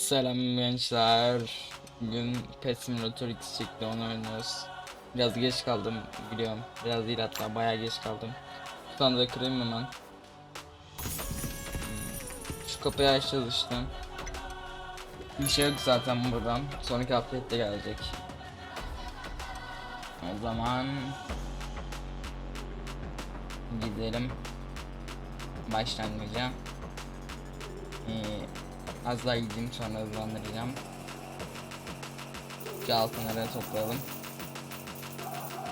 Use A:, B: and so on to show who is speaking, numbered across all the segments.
A: Selam gençler. Bugün Pet Simulator X çıktı onu oynuyoruz. Biraz geç kaldım biliyorum. Biraz değil hatta bayağı geç kaldım. Şu anda kırayım hemen. Hmm. Şu kapıyı açacağız işte. Bir şey yok zaten buradan. Sonraki update de gelecek. O zaman gidelim başlangıca. Ee, Az daha gideyim sonra hızlandıracağım. Şu altınları toplayalım.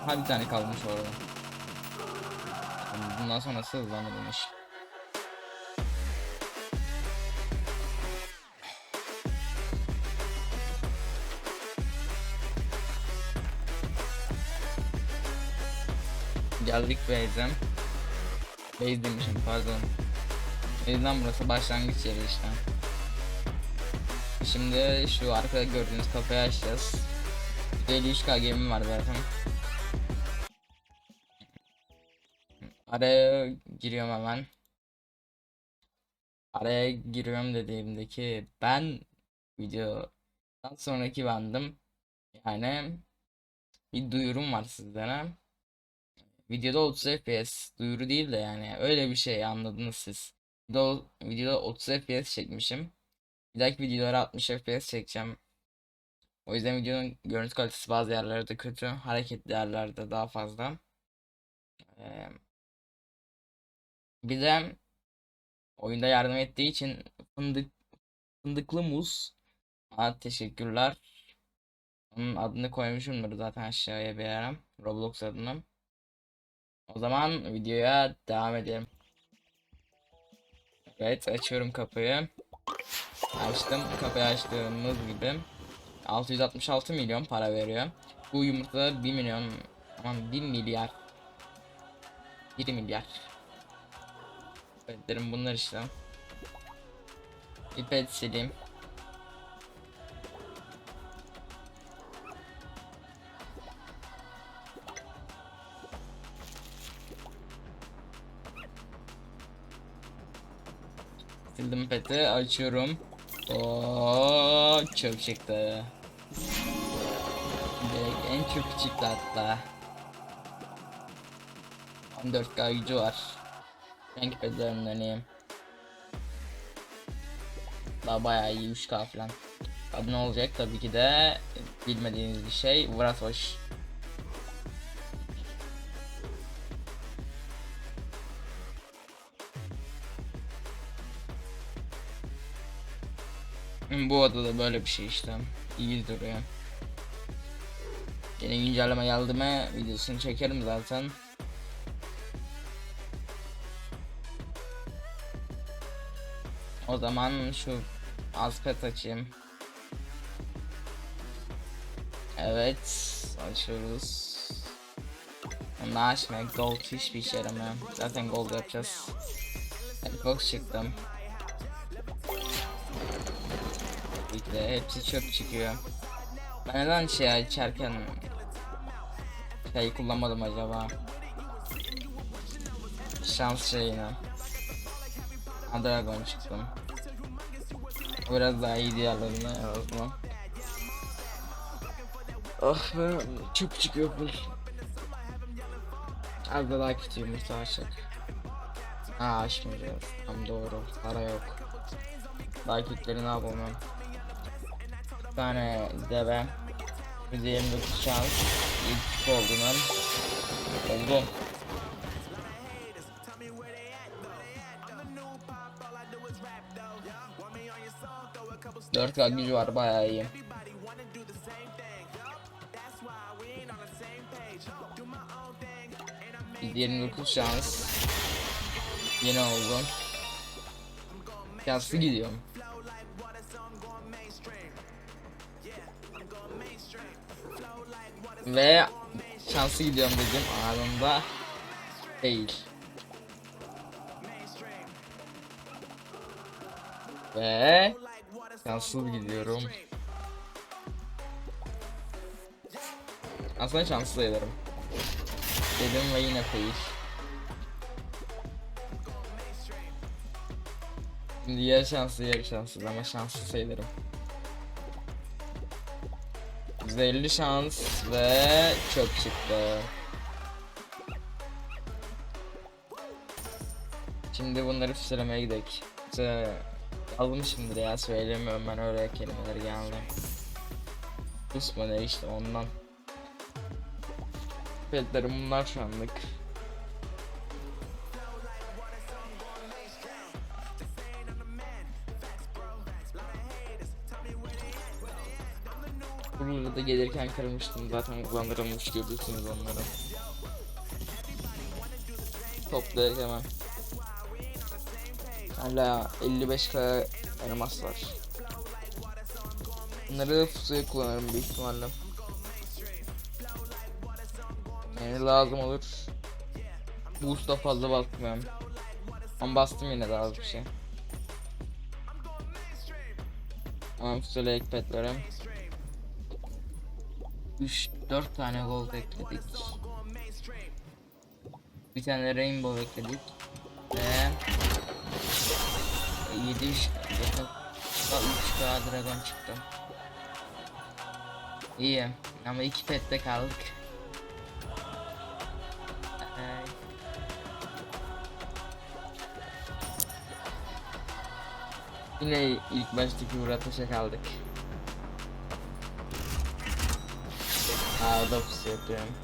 A: Ha bir tane kalmış orada. Bundan sonrası hızlandırılmış. Geldik base'e. Base demişim pardon. Base'den burası başlangıç yeri işte. Şimdi şu arkada gördüğünüz kapıyı açacağız. 53k gemim var zaten. Araya giriyorum hemen. Araya giriyorum dediğimdeki ben videodan sonraki bandım. Yani bir duyurum var sizlere. Videoda 30 FPS duyuru değil de yani öyle bir şey anladınız siz. Video, videoda 30 FPS çekmişim. Bir dahaki videolara 60 FPS çekeceğim. O yüzden videonun görüntü kalitesi bazı yerlerde kötü, hareketli yerlerde daha fazla. Ee, bir de oyunda yardım ettiği için fındık fındıklı muz. Aa, teşekkürler. Onun adını koymuşumdur zaten aşağıya bir yere. Roblox adını. O zaman videoya devam edelim. Evet açıyorum kapıyı. Açtım. Kapıyı açtığımız gibi 666 milyon para veriyor. Bu yumurta 1 milyon aman 1 milyar 1 milyar Petlerim bunlar işte. Bir pet sileyim. Sildim peti açıyorum. Oo, çöp çıktı. Direkt en çöp çıktı hatta. 14k gücü var. Renk pedlerini deneyeyim. Daha bayağı iyi 3k falan. Tabi ne olacak tabii ki de bilmediğiniz bir şey. Vratoş. Bu odada böyle bir şey işte. İyi duruyor. Yeni güncelleme geldi mi videosunu çekerim zaten. O zaman şu aspet açayım. Evet açıyoruz. Onu açmak gold hiçbir işe yaramıyor. Zaten gold yapacağız. Xbox çıktım. Bekle hepsi çöp çıkıyor. Ben neden şey açarken şey kullanmadım acaba? Şans şeyini. Ha, Dragon çıktım. Biraz daha iyi diğerlerine en azından. Ah be çöp çıkıyor full. Az da daha kötü yumurta açacak. Ha açmayacağız. Tam doğru. Para yok. Daha kötüleri ne yapalım? Tane deve. 129 şans. İlk olduğundan. Oldu. Dört k gücü var bayağı iyi. Biz 29 şans. Yeni oldu. Şanslı gidiyorum. Ve şanslı gidiyorum dedim anında değil. Ve şanslı gidiyorum. Aslında şanslı sayılırım. Dedim ve yine fail. Şimdi ya şanslı ya şanssız ama şanslı sayılırım. %50 şans ve çöp çıktı. Şimdi bunları füzelemeye gidelim. İşte almışımdır ya söylemiyorum ben öyle kelimeleri geldi. Kusma ne işte ondan. Petlerim bunlar şu anlık. Burada da gelirken kırmıştım zaten kullandırılmış görürsünüz onları. Toplayarak hemen. Hala 55k elmas var. Bunları fusuya kullanırım büyük ihtimalle. Yani lazım olur. Boost'a fazla basmıyorum. Ama bastım yine de az bir şey. Tamam fusuyla ek petlerim. 3 4 tane gold ekledik. Bir tane rainbow ekledik. Ve 7 3 3k dragon çıktı. İyi ama iki pette kaldık. Yine ilk baştaki Murat Taş'a kaldık. Aa o da pusu yapıyorum.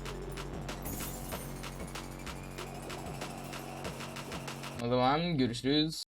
A: O zaman görüşürüz.